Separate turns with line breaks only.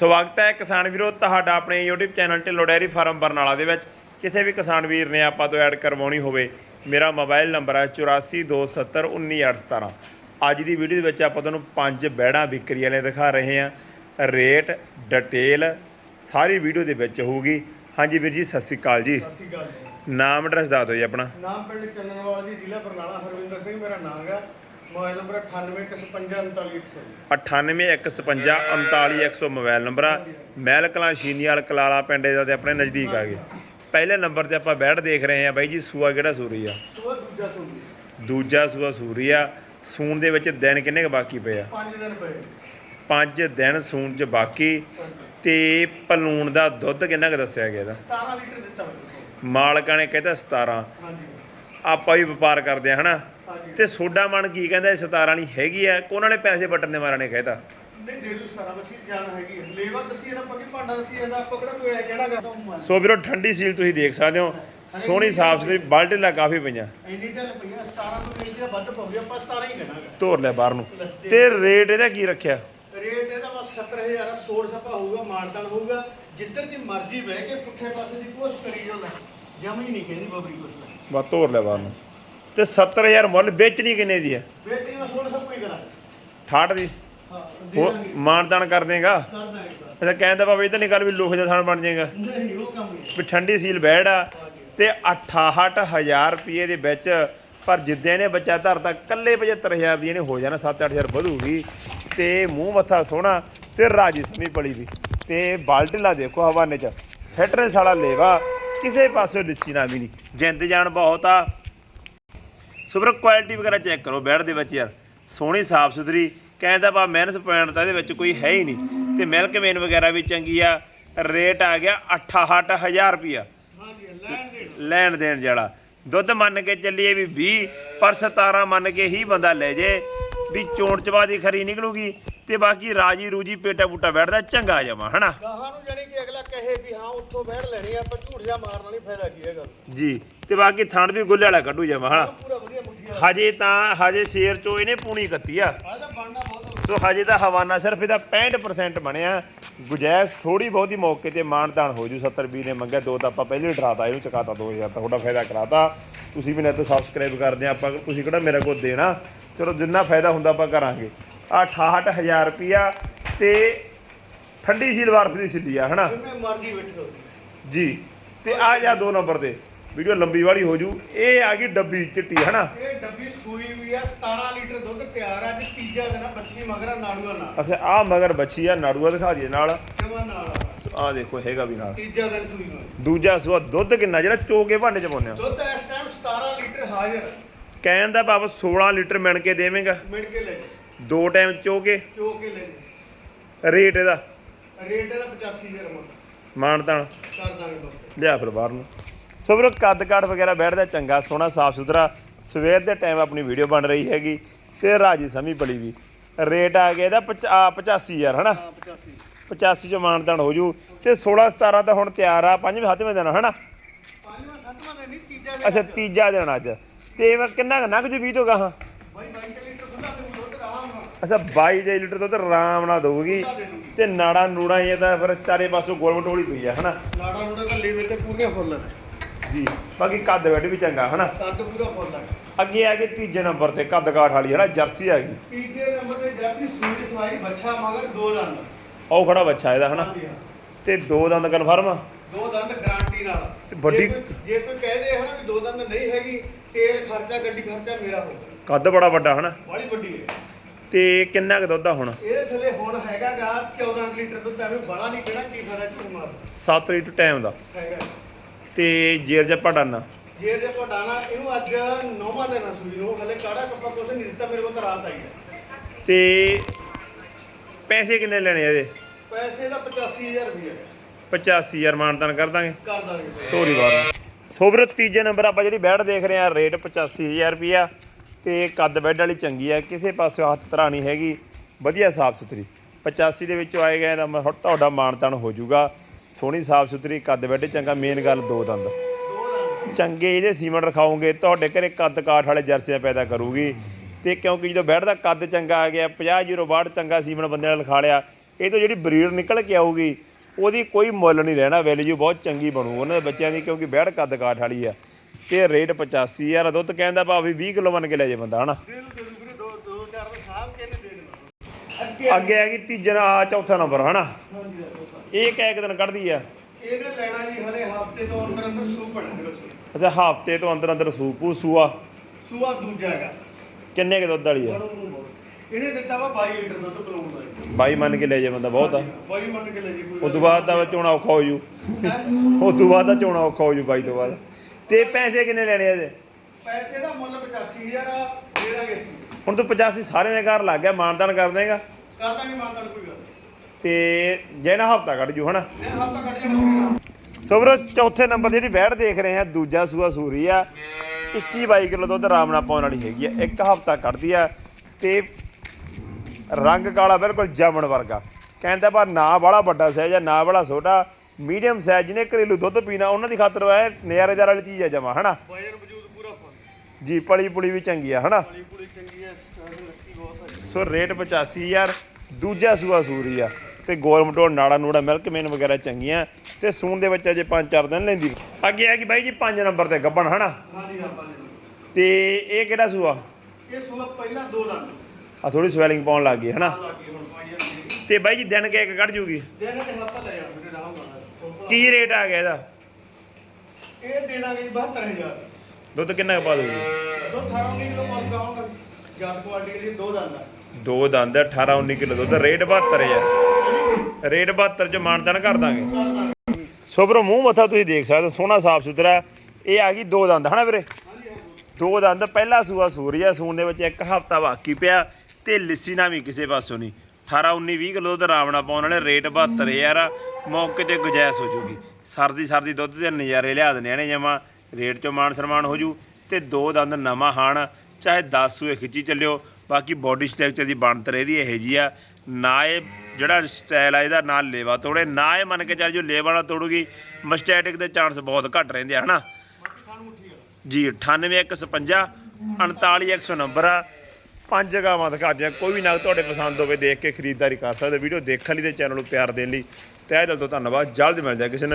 ਸਵਾਗਤ ਹੈ ਕਿਸਾਨ ਵੀਰੋ ਤੁਹਾਡਾ ਆਪਣੇ YouTube channel Dhillon dairy farm Barnala ਦੇ ਵਿੱਚ। ਕਿਸੇ ਵੀ ਕਿਸਾਨ ਵੀਰ ਨੇ ਆਪਾਂ ਤੋਂ ਐਡ ਕਰਵਾਉਣੀ ਹੋਵੇ ਮੇਰਾ ਮੋਬਾਈਲ ਨੰਬਰ ਹੈ 8427191817 ਅੱਜ ਦੀ ਵੀਡੀਓ ਦੇ ਵਿੱਚ ਆਪਾਂ ਤੁਹਾਨੂੰ ਪੰਜ ਬੈੜਾਂ ਵਿਕਰੀ ਵਾਲੇ ਦਿਖਾ ਰਹੇ ਹਾਂ। ਰੇਟ ਡਿਟੇਲ ਸਾਰੀ ਵੀਡੀਓ ਦੇ ਵਿੱਚ ਹੋਊਗੀ। ਹਾਂਜੀ ਵੀਰ ਜੀ ਸਤਿ ਸ਼੍ਰੀ ਅਕਾਲ ਜੀ।
ਸਤਿ ਸ਼੍ਰੀ ਅਕਾਲ ਜੀ।
ਨਾਮ ਐਡਰੈਸ ਦੱਸ ਦਿਓ ਜੀ ਆਪਣਾ।
ਨਾਮ ਪਿੰਡ ਚੰਨਨਵਾਲ ਜੀ ਜ਼ਿਲ੍ਹਾ ਬਰਨਾਲਾ ਹਰਵਿੰਦਰ ਸਿੰਘ ਮੇਰਾ ਨਾਮ ਹੈ। ਮੋਬਾਈਲ ਨੰਬਰ 9815539100
9815539100 ਮੋਬਾਈਲ ਨੰਬਰ ਆ। ਮਹਿਲ ਕਲਾਂ ਸ਼ੀਨੀਵਾਲ ਕਲਾਲਾ ਪਿੰਡ ਦਾ ਤੇ ਆਪਣੇ ਨਜ਼ਦੀਕ ਆ ਗਏ। ਪਹਿਲੇ ਨੰਬਰ ਤੇ ਆਪਾਂ ਬੈਠ ਦੇਖ ਰਹੇ ਹਾਂ ਬਾਈ ਜੀ ਸੂਆ ਕਿਹੜਾ ਸੂਰੀ ਆ?
ਦੂਜਾ
ਸੂਆ ਸੂਰੀ ਆ। ਸੂਣ ਦੇ ਵਿੱਚ ਦਿਨ ਕਿੰਨੇ ਕੁ ਬਾਕੀ ਪਏ ਆ?
5 ਦਿਨ ਪਏ।
ਪੰਜ ਦਿਨ ਸੂਣ ਚ ਬਾਕੀ। ਤੇ ਪਲੂਣ ਦਾ ਦੁੱਧ ਕਿੰਨਾ ਕੁ ਦੱਸਿਆ ਗਿਆ ਇਹਦਾ?
17 ਲੀਟਰ ਦਿੱਤਾ
ਮਾਲਕਾਂ ਨੇ ਕਹਿੰਦਾ 17
ਹਾਂਜੀ।
ਆਪਾਂ ਵੀ ਵਪਾਰ ਕਰਦੇ ਆ ਹਨਾ? ਤੇ ਸੋਡਾ ਮਨ ਕੀ ਕਹਿੰਦਾ ਇਹ 17 ਵਾਲੀ ਹੈਗੀ ਆ ਉਹਨਾਂ ਨੇ ਪੈਸੇ ਬਟਨ ਦੇ ਮਾਰਾ ਨੇ ਕਹਿਤਾ?
ਨਹੀਂ ਦੇ ਦੂ 17 ਬੱਚੀ ਜਾਨ ਹੈਗੀ। ਲੇਵਾ ਦੱਸੀ ਨਾ ਪੱਕੀ ਭਾਂਡਾ ਦੱਸੀ ਜਾਂਦਾ ਆਪਾਂ ਕਿਹੜਾ ਕੋਈ ਕਿਹੜਾ ਗਾ
ਸੋ ਵੀਰੋ ਠੰਡੀ ਸੀਲ ਤੁਸੀਂ ਦੇਖ ਸਕਦੇ ਹੋ ਸੋਹਣੀ ਸਾਫ਼ ਸੁਥਰੀ ਬਾਲਟੀਲਾ ਕਾਫੀ ਪਈਆਂ।
ਇੰਨੀ ਢਲ ਪਈਆ 17 ਤੋਂ ਨੀਚੇ ਵੱਧ ਪਉਂਦੀ ਆਪਾਂ 17 ਹੀ ਕਹਿਣਾਗਾ
ਧੋਰ ਲੈ ਬਾਹਰ ਨੂੰ। ਤੇ ਰੇਟ ਇਹਦਾ ਕੀ ਰੱਖਿਆ?
ਰੇਟ ਇਹਦਾ ਬਸ 70000 ਆ, ਸੋੜ ਸਪਾ ਹੋਊਗਾ ਮਾਨਦਾਨ ਹੋਊਗਾ। ਜਿੱਧਰ ਦੀ ਮਰਜ਼ੀ ਬਹਿ ਕੇ ਪੁੱਠੇ ਪਾਸੇ ਦੀ ਕੋਸ਼ਿਸ਼ ਕਰੀ ਜਾਂਦਾ ਜਮੀ ਨਹੀਂ ਕਹਿੰਦੀ ਬਬਰੀ ਕੁਛ ਲੈ
ਬਾ ਧੋਰ ਲੈ ਬਾਹਰ ਨੂੰ। ਤੇ 70000 ਮੁੱਲ ਵੇਚਣੀ ਕਿੰਨੇ ਦੀ ਹੈ?
ਵੇਚਣੀ ਮੈਂ ਸੋੜ ਸਭ ਕੋਈ ਕਰਾਂਗਾ।
68 ਦੀ?
ਹਾਂ
ਹੋਰ
ਦੇ
ਮਾਨਦਾਨ ਕਰ ਦੇਗਾ?
ਕਰ ਦਾਂਗੇ ਕਰ।
ਅੱਛਾ ਕਹਿੰਦਾ ਬਾਬਾ ਇਹ ਤਾਂ ਨਹੀਂ ਗੱਲ ਵੀ ਲੋਕ ਦਾ ਥਾਣ ਬਣ ਜਾਏਗਾ।
ਨਹੀਂ ਉਹ ਕੰਮ ਨਹੀਂ
ਵੀ ਠੰਡੀ ਸੀਲ ਬੈੜ ਆ ਤੇ 68000 ਰੁਪਏ ਦੇ ਵਿੱਚ ਪਰ ਜਿੱਦਾਂ ਨੇ ਬੱਚਾ ਧਰਤਾ ਕੱਲੇ 75000 ਦੀ ਇਹਨੇ ਹੋ ਜਾਣਾ 7-8000 ਵਧੂਗੀ। ਤੇ ਮੂੰਹ ਮੱਥਾ ਸੋਹਣਾ ਤੇ ਰਾਜੀ ਸਮੀ ਪਲੀ ਦੀ ਤੇ ਬਾਲਟੀਲਾ ਦੇਖੋ ਹਵਾਨੇ ਚ। ਫਿਟਨੈਸ ਵਾਲਾ ਲੇਵਾ ਕਿਸੇ ਪਾਸੇ ਲਿੱਸੀ ਨਾ ਵੀ ਨਹੀਂ ਜਿੰਦ ਜਾਨ ਬਹੁਤ ਆ। ਸੁਪਰ ਕੁਆਲਿਟੀ ਵਗੈਰਾ ਚੈੱਕ ਕਰੋ ਬੈੜ ਦੇ ਵਿੱਚ ਯਾਰ ਸੋਹਣੀ ਸਾਫ਼ ਸੁਥਰੀ ਕਹਿੰਦਾ ਬਾ ਮਿਹਨਤ ਪੁਆਇੰਟ ਤਾਂ ਇਹਦੇ ਵਿੱਚ ਕੋਈ ਹੈ ਹੀ ਨਹੀਂ। ਤੇ ਮਿਲਕ ਮੇਨ ਵਗੈਰਾ ਵੀ ਚੰਗੀ ਆ ਰੇਟ ਆ ਗਿਆ 68000 ਰੁਪਿਆ
ਲੈਣ ਦੇਣ
ਲੈਣ ਦੇਣ ਜਿਹੜਾ ਦੁੱਧ ਮੰਨ ਕੇ ਚੱਲੀਏ ਵੀ 20 ਪਰ 17 ਮੰਨ ਕੇ ਹੀ ਬੰਦਾ ਲੈ ਜੇ ਵੀ ਚੋਣ ਚਵਾ ਦੀ ਖਰੀ ਨਿਕਲੂਗੀ ਤੇ ਬਾਕੀ ਰਾਜੀ ਰੂਜੀ ਪੇਟਾ ਬੂਟਾ ਬੈਠਦਾ ਚੰਗਾ ਜਮਾ ਹਨਾ?
ਗਾਹਾਂ ਨੂੰ ਜਾਣੀ ਕਿ ਅਗਲਾ ਕਹੇ ਵੀ ਹਾਂ ਉੱਥੋਂ ਬੈਠ ਲੈਣੀ ਆ, ਆਪਾਂ ਝੂਠ ਜਾ ਮਾਰਨਾ ਨਹੀਂ ਫਾਇਦਾ ਕੀ ਹੈਗਾ?
ਜੀ ਤੇ ਬਾਕੀ ਥਣ ਵੀ ਗੁੱਲੇ ਵਾਲਾ ਕੱਢੂ ਜਮਾ ਹਨਾ? ਹਜੇ ਤਾਂ ਹਜੇ ਸ਼ੇਰ ਚੋਂ ਇਹਨੇ ਪੂਣੀ ਕੱਤੀ ਆ।
ਤਾਂ
ਸੋ ਹਜੇ ਤਾਂ ਹਵਾਨਾ ਸਿਰਫ ਇਹਦਾ 65% ਬਣਿਆ। ਗੁਜੈਸ ਥੋੜੀ ਬਹੁਤੀ ਮੌਕੇ ਤੇ ਮਾਨਦਾਨ ਹੋ ਜੂ। 70 20 ਨੇ ਮੰਗਿਆ ਦੋ ਤਾਂ ਆਪਾਂ ਪਹਿਲੇ ਡਰਾਤਾ ਇਹਨੂੰ ਚਕਾਤਾ 2000 ਤਾਂ ਤੁਹਾਡਾ ਫਾਇਦਾ ਕਰਾਤਾ। ਤੁਸੀਂ ਵੀ net ਸਬਸਕ੍ਰਾਈਬ ਕਰਦੇ ਆ ਆਪਾਂ ਤੁਸੀਂ ਕਿਹੜਾ ਮੇਰਾ ਕੋਲ ਦੇਣਾ? ਚਲੋ ਜਿੰਨਾ ਫਾਇਦਾ ਹੁੰਦਾ ਆਪਾਂ ਕਰਾਂਗੇ। ਆ 68000 ਰੁਪਿਆ ਤੇ ਠੰਡੀ ਸੀਲ ਬਰਫ ਦੀ ਸਿੱਲੀ ਆ ਹਨਾ?
ਮਰਜ਼ੀ ਬੈਠੋ
ਜੀ ਤੇ ਆ ਜਾ ਦੋ ਨੰਬਰ ਤੇ। ਵੀਡੀਓ ਲੰਬੀ ਵਾਲੀ ਹੋ ਜੂ। ਇਹ ਆ ਗਈ ਡੱਬੀ ਚਿੱਟੀ ਹਨਾ?
ਇਹ ਡੱਬੀ ਸੂਈ ਹੋਈ ਆ 17 ਲੀਟਰ ਦੁੱਧ ਤਿਆਰ ਆ ਜੀ ਤੀਜਾ ਦਿਨ ਆ, ਬੱਚੀ ਮਗਰਾ ਨਾੜੂਆ ਨਾਲ।
ਅੱਛਾ ਆ ਮਗਰ ਬੱਚੀ ਆ ਨਾੜੂਆ ਦਿਖਾ ਦਈਏ ਨਾਲ।
ਜਮਾ ਨਾਲ ਆ।
ਆ ਦੇਖੋ ਹੈਗਾ ਵੀ ਨਾਲ।
ਤੀਜਾ ਦਿਨ ਸੂਈ ਹੋਈ।
ਦੂਜਾ ਸੂਆ ਦੁੱਧ ਕਿੰਨਾ? ਜਿਹੜਾ ਚੋਕੇ ਭਾਂਡੇ ਚ ਪਾਉਂਦੇ ਆ।
ਦੁੱਧ ਇਸ ਟਾਈਮ 17 ਲੀਟਰ ਹਾਜ਼ਰ।
ਕਹਿਣ ਦਾ ਭਾਵ 16 ਲੀਟਰ ਮਿਣ ਕੇ ਦੇਵੇਂਗਾ।
ਮਿਣ ਕੇ ਲੈ ਜੀ।
ਦੋ ਟਾਈਮ ਚੋਕੇ
ਚੋ ਕੇ ਲੈ ਜੀ।
ਰੇਟ ਇਹਦਾ।
ਰੇਟ ਇਹਦਾ 85000 ਮੰਗ
ਮਾਨਤਾਨ।
ਕਰ ਦਾਂਗੇ
ਲਿਆ ਫਿਰ ਬਾਹਰ ਨੂੰ। ਸੋ ਵੀਰੋ ਕੱਦ ਕਾਠ ਵਗੈਰਾ ਬੈਠਦਾ ਚੰਗਾ ਸੋਹਣਾ ਸਾਫ਼ ਸੁਥਰਾ। ਸਵੇਰ ਦੇ ਟਾਈਮ ਆਪਣੀ ਵੀਡੀਓ ਬਣ ਰਹੀ ਹੈਗੀ ਤੇ ਰਾਜੀ ਸਮੀ ਬਲੀ ਵੀ। ਰੇਟ ਆ ਗਿਆ ਇਹਦਾ 85000 ਹਨਾ?
ਹਾਂ 85
85 ਚ ਮਾਨਤਾਨ ਹੋ ਜੂ। ਤੇ 16 17 ਤਾਂ ਹੁਣ ਤਿਆਰ ਆ ਪੰਜਵੇਂ ਸੱਤਵੇਂ ਦਿਨ ਹਨਾ?
ਪੰਜਵਾਂ ਸੱਤਵਾਂ ਦਿਨ ਨਹੀਂ ਤੀਜਾ ਦਿਨ
ਅੱਛਾ ਤੀਜਾ ਦਿਨ ਅੱਜ। ਤੇ ਇਹ ਕਿੰਨਾ ਕੁ ਨਗ ਜੂ 20 ਤੋਂ ਗਾਹਾਂ
ਬਾਈ 22 ਲੀਟਰ ਖੁੱਲਾ ਤੇ ਦੁੱਧ ਆਰਾਮ ਨਾਲ।
ਅੱਛਾ 22 ਦੇ ਲੀਟਰ ਦੁੱਧ ਆਰਾਮ ਨਾਲ ਦਊਗੀ। ਤੇ ਨਾੜਾ ਨੂੜਾ ਇਹ ਤਾਂ ਫਿਰ ਚਾਰੇ ਪਾਸੋਂ ਗੋਲ ਮਟੋਲੀ ਪਈ ਆ ਹਨਾ?
ਲਾੜਾ ਲੂੜਾ ਤਾਂ ਲੇਵੇ ਤੇ ਪੂਰੀਆਂ ਫੁੱਲ ਨੇ।
ਜੀ। ਬਾਕੀ ਕੱਦ ਬੈਠ ਵੀ ਚੰਗਾ ਹਨਾ?
ਕੱਦ ਪੂਰਾ ਫੁੱਲ ਹੈ
ਅੱਗੇ ਆ ਗਈ ਤੀਜੇ ਨੰਬਰ ਤੇ ਕੱਦ ਕਾਠ ਵਾਲੀ ਹਨਾ? ਜਰਸੀ ਆ ਗਈ।
ਤੀਜੇ ਨੰਬਰ ਤੇ ਜਰਸੀ ਸੂਈ ਸਵਾਈ ਬੱਚਾ ਮਗਰ ਦੋ ਦੰਦ।
ਉਹ ਖੜਾ ਬੱਚਾ ਇਹਦਾ ਹਨਾ। ਤੇ ਦੋ ਦੰਦ ਕਨਫਰਮ
ਦੋ ਦੰਦ ਗਾਰੰਟੀ ਨਾਲ।
ਵੱਡੀ-
ਜੇ ਕੋਈ- ਕਹਦੇ ਹਨਾ ਵੀ ਦੋ ਦੰਦ ਨਹੀਂ ਹੈਗੀ ਤੇਲ ਖਰਚਾ ਗੱਡੀ ਖਰਚਾ ਮੇਰਾ ਹੋਊਗਾ
ਕੱਦ ਬੜਾ ਵੱਡਾ ਹਨਾ?
ਬੜੀ ਵੱਡੀ ਹੈ।
ਤੇ ਕਿੰਨਾ ਕੁ ਦੁੱਧ ਆ ਹੁਣ?
ਇਹਦੇ ਥੱਲੇ ਹੁਣ ਹੈਗਾਗਾ 14 ਲੀਟਰ ਦੁੱਧ ਐਵੇਂ ਬੜਾ ਨਹੀਂ ਕਿਹੜਾ ਕੀ ਫਾਇਦਾ ਝੂਠ ਮਾਰ।
7 ਲੀਟਰ ਟਾਈਮ ਦਾ।
ਹੈਗਾ।
ਤੇ ਜੇਰ ਜੱਪਾ ਡਾਨਾ।
ਜੇ ਜੇ ਪਟਾਣਾ ਇਹਨੂੰ ਅੱਜ ਨੌਵਾਂ ਦਿਨ ਆ ਸੂਈ ਨੂੰ। ਹਲੇ ਕਾੜਾ ਕੱਪਾ ਕੁਛ ਨਹੀਂ ਦਿੱਤਾ ਮੇਰੇ ਕੋਲ ਤਾਂ ਰਾਤ ਆਈ ਹੈ।
ਤੇ ਪੈਸੇ ਕਿੰਨੇ ਲੈਣੇ ਆ ਇਹਦੇ?
ਪੈਸੇ ਦਾ 85000 ਰੁਪਏ
85000 ਮਾਨਤਾਨ ਕਰ ਦਾਂਗੇ।
ਕਰ ਦਾਂਗੇ
ਤੋਰੀ ਬਾਰ ਸੋਬਰ ਤੀਜੇ ਨੰਬਰ ਆਪਾਂ ਜਿਹੜੀ ਬੈਡ ਦੇਖ ਰਹੇ ਆ ਰੇਟ 85000 ਰੁਪਿਆ ਤੇ ਕੱਦ ਬੈੱਡ ਵਾਲੀ ਚੰਗੀ ਆ ਕਿਸੇ ਪਾਸੇ ਹੱਥ ਧਰਾ ਨਹੀਂ ਹੈਗੀ। ਵਧੀਆ ਸਾਫ਼ ਸੁਥਰੀ। 85 ਦੇ ਵਿੱਚੋਂ ਆਏ ਗਏ ਮੈਂ ਹੁਣ ਤੁਹਾਡਾ ਮਾਨਤਾਨ ਹੋ ਜਾਊਗਾ। ਸੋਹਣੀ ਸਾਫ਼ ਸੁਥਰੀ ਕੱਦ ਬੈੱਡ ਚੰਗਾ ਮੇਨ ਗੱਲ ਦੋ ਦੰਦ। ਚੰਗੇ ਇਹਦੇ ਸੀਮੈਂਟ ਰਖਾਓਗੇ ਤੁਹਾਡੇ ਘਰੇ ਕੱਦ ਕਾਠ ਵਾਲੇ ਜਰਸੀਆਂ ਪੈਦਾ ਕਰੂਗੀ। ਤੇ ਕਿਉਂਕਿ ਜਦੋਂ ਬੈੱਡ ਦਾ ਕੱਦ ਚੰਗਾ ਆ ਗਿਆ 50 ਜ਼ੀਰੋ ਬਾਹਠ ਚੰਗਾ ਸੀਮੈਂਟ ਬੰਦੇ ਨੇ ਲਿਖਾ ਲਿਆ, ਇਹ ਤੋਂ ਜਿਹੜੀ ਬਰੀਡ ਨਿਕਲ ਕੇ ਆਊਗੀ, ਉਹਦੀ ਕੋਈ ਮੁੱਲ ਨਹੀਂ ਰਹਿਣਾ ਵੈਲਿਊ ਬਹੁਤ ਚੰਗੀ ਬਣੂ ਉਹਨਾਂ ਦੇ ਬੱਚਿਆਂ ਦੀ, ਕਿਉਂਕਿ ਬੈਠ ਕੱਦ ਕਾਠ ਵਾਲੀ ਆ। ਤੇ ਰੇਟ 85000 ਆ, ਦੁੱਧ ਕਹਿੰਦਾ ਭਾਵੇਂ 20 ਕਿਲੋ ਮੰਨ ਕੇ ਲੈ ਜੇ ਬੰਦਾ, ਹਨਾ?
ਦੇ ਅੱਗੇ
ਆ ਗਈ ਤੀਜਾ ਚੌਥਾ ਨੰਬਰ ਹਨਾ?
ਹਾਂਜੀ
ਇਹ ਕਹਿ ਇੱਕ ਦਿਨ ਕੱਢਦੀ ਆ।
ਇਹਨੇ ਲੈਣਾ ਜੀ ਹਰੇ ਹਫ਼ਤੇ ਤੋਂ ਅੰਦਰ ਅੰਦਰ ਸੂਪ ਬੱਚੇ।
ਅੱਛਾ ਹਫ਼ਤੇ ਤੋਂ ਅੰਦਰ ਅੰਦਰ ਸੂਪੂ ਸੂਆ।
ਸੂਆ ਦੂਜਾ ਹੈਗਾ।
ਕਿੰਨੇ ਕੇ ਦੁੱਧ ਵਾਲੀ ਆ।
ਇਹਨੇ ਦਿੱਤਾ ਵਾ 22 ਲੀਟਰ ਦੁੱਧ ਪਲਾਉਣ ਦਾ ਜੀ।
ਬਾਈ ਮੰਨ ਕੇ ਲੈ ਜੇ ਬੰਦਾ ਬਹੁਤ ਆ।
ਬਾਈ ਮੰਨ ਕੇ ਲੈ ਜੀ ਕੋਈ।
ਉਸ ਤੋਂ ਬਾਅਦ ਤਾਂ ਚੋਣਾ ਔਖਾ ਹੋ ਜੂ? ਉਸ ਤੋਂ ਬਾਅਦ ਤਾਂ ਚੋਣਾ ਔਖਾ ਹੋ ਜੂ ਬਾਈ ਤੋਂ ਬਾਅਦ। ਤੇ ਪੈਸੇ ਕਿੰਨੇ ਲੈਣੇ ਆ ਇਹਦੇ?
ਪੈਸੇ ਦਾ ਮੁੱਲ 85000 ਆ ਦੇ ਦਾਂਗੇ ਅਸੀਂ।
ਹੁਣ ਤੂੰ 85 ਸਾਰਿਆਂ ਦੇ ਘਰ ਲੱਗ ਗਿਆ ਮਾਨਦਾਨ ਕਰ ਦੇਗਾ।
ਕਰ ਦਾਂਗੇ ਮਾਨਤਾਨ ਕੋਈ ਗੱਲ ਨਹੀਂ।
ਤੇ ਜੇ ਨਾ ਹਫਤਾ ਕੱਢ ਜੂ ਹਨਾ। ਸੋ ਵੀਰੋ ਚੌਥੇ ਨੰਬਰ ਜਿਹੜੀ ਬੈੜ ਦੇਖ ਰਹੇ ਆ ਦੂਜਾ ਸੂਆ ਸੂਰੀ ਆ। 21 22 ਕਿਲੋ ਦੁੱਧ ਆਰਾਮ ਨਾਲ ਪਾਉਣ ਵਾਲੀ ਹੈਗੀ ਆ। ਇੱਕ ਹਫਤਾ ਕੱਢਦੀ ਆ ਤੇ ਰੰਗ ਕਾਲਾ ਬਿਲਕੁਲ ਜਾਮਣ ਵਰਗਾ। ਕਹਿੰਦਾ ਪਰ ਨਾ ਬੜਾ ਵੱਡਾ ਸਾਈਜ਼ ਆ ਨਾ ਬੜਾ ਛੋਟਾ। ਮੀਡੀਅਮ ਸਾਈਜ਼ ਜਿਹਨੇ ਘਰੇਲੂ ਦੁੱਧ ਪੀਣਾ ਉਹਨਾਂ ਦੀ ਖਾਤਰ ਇਹ ਨਜ਼ਾਰੇਦਾਰ ਵਾਲੀ ਚੀਜ਼ ਆ ਜਮਾ ਹਨਾ? ਜੀ ਪਲੀ ਪੁਲੀ ਵੀ ਚੰਗੀ ਆ ਹਨਾ?
ਵਾਲੀ ਹੈ ਹੈ
ਸੋ ਰੇਟ 85000 ਦੂਜਾ ਸੂਆ ਸੂਰੀ ਆ। ਤੇ ਗੋਲ ਮਟੋੜ ਨਾੜਾ ਨੂੜਾ ਮਿਲਕ ਮੇਨ ਵਗੈਰਾ ਚੰਗੀਆਂ ਤੇ ਸੂਣ ਦੇ ਵਿੱਚ ਅਜੇ 5-4 ਦਿਨ ਲੈਂਦੀ। ਅੱਗੇ ਆ ਗਈ ਬਾਈ ਜੀ 5 ਨੰਬਰ ਤੇ ਗੱਬਣ ਹਨਾ। ਤੇ ਇਹ ਕਿਹੜਾ ਸੂਆ?
ਇਹ ਸੂਆ ਪਹਿਲਾਂ ਦੋ ਦੰਦ
ਆ ਥੋੜੀ ਸਵੈਲਿੰਗ ਪਾਉਣ ਲੱਗ ਗਈ ਹਨਾ? ਤੇ ਬਾਈ ਜੀ ਦਿਨ ਕੇ ਇੱਕ ਕੱਢ ਜੂਗੀ?
ਦਿਨ ਤੇ ਲੈ
ਕੀ ਰੇਟ ਆ ਗਿਆ ਇਹਦਾ?
ਇਹ ਦੇ ਦਾਂਗੇ ਜੀ 72000
ਦੁੱਧ ਕਿੰਨਾ ਕੁ ਪਾ ਦੂਗੀ
ਦੋ 18 19 ਕਿਲੋ ਮਾਲ ਗਰਾਉਂਡ ਜਾਤ ਕੁਆਲਿਟੀ ਦੇ ਦੋ ਦੰਦ
ਦੋ ਦੰਦ 18 19 ਕਿਲੋ ਦੁੱਧ ਰੇਟ 72000 ਰੇਟ 72 ਚ ਮਾਨਦਾਨ ਕਰ ਦਾਂਗੇ।
ਕਰ ਦਾਂਗੇ
ਸੋ ਵੀਰੋ ਮੂੰਹ ਮੱਥਾ ਤੁਸੀਂ ਦੇਖ ਸਕਦੇ ਹੋ, ਸੋਹਣਾ ਸਾਫ਼ ਸੁਥਰਾ ਇਹ ਆ ਗਈ ਦੋ ਦੰਦ, ਹਨਾ ਵੀਰੇ? ਦੋ ਦੰਦ, ਪਹਿਲਾ ਸੂਆ ਸੂਰੀਆ ਸੂਣ ਦੇ ਵਿੱਚ ਇੱਕ ਹਫਤਾ ਬਾਕੀ ਪਿਆ ਤੇ ਲਿੱਸੀ ਨਾ ਵੀ ਕਿਸੇ ਪਾਸੋਂ ਨਹੀਂ। 18 19 20 ਕਿਲੋ ਦੁੱਧ ਰਾਵਣਾ ਪਾਉਣ ਵਾਲੇ, ਰੇਟ 72000 ਆ, ਮੌਕੇ ਤੇ ਗੁਜਾਇਸ਼ ਹੋ ਜੂਗੀ। ਸਰਦੀ ਸਰਦੀ ਦੁੱਧ ਦੇ ਨਜ਼ਾਰੇ ਲਿਆ ਦਿੰਦੇ ਨੇ ਜਮਾ, ਰੇਟ ਚੋਂ ਮਾਨ ਸਨਮਾਨ ਹੋ ਜੂ ਤੇ ਦੋ ਦੰਦ ਨਵਾਂ ਹਾਣ, ਚਾਹੇ 10 ਸੂਏ ਖਿੱਚੀ ਚੱਲਿਓ, ਬਾਕੀ ਬਾਡੀ ਸਟਰਕਚਰ ਦੀ ਬਣਤਰ ਇਹਦੀ ਇਹੋ ਜੀ ਆ। ਨਾ ਇਹ ਜਿਹੜਾ ਸਟਾਈਲ ਆ, ਇਹਦਾ ਨਾਲ ਲੇਵਾ ਤੋੜੇ। ਨਾ ਇਹ ਮੰਨ ਕੇ ਚੱਲ ਜੋ ਲੇਵਾ ਨਾਲ ਤੋੜੂਗੀ, ਮਸਟੈਟਿਕ ਦੇ ਚਾਂਸ ਬਹੁਤ ਘੱਟ ਰਹਿੰਦੇ ਆ, ਹਨਾ?
ਬਾਕੀ ਖਾਣ ਮੁੱਠੀ ਆ
ਜੀ 98155 39100 ਨੰਬਰ ਆ। ਪੰਜ ਗਾਵਾਂ ਦਿਖਾ ਦਿਆਂ। ਕੋਈ ਵੀ ਨਗ ਤੁਹਾਡੇ ਪਸੰਦ ਹੋਵੇ, ਦੇਖ ਕੇ ਖਰੀਦਦਾਰੀ ਕਰ ਸਕਦੇ ਵੀਡੀਓ ਦੇਖਣ ਲਈ ਤੇ ਚੈਨਲ ਨੂੰ ਪਿਆਰ ਦੇਣ ਲਈ ਤਹਿ ਦਿਲ ਤੋਂ ਧੰਨਵਾਦ। ਜਲਦ ਮਿਲ ਜਾਏ ਕਿਸੇ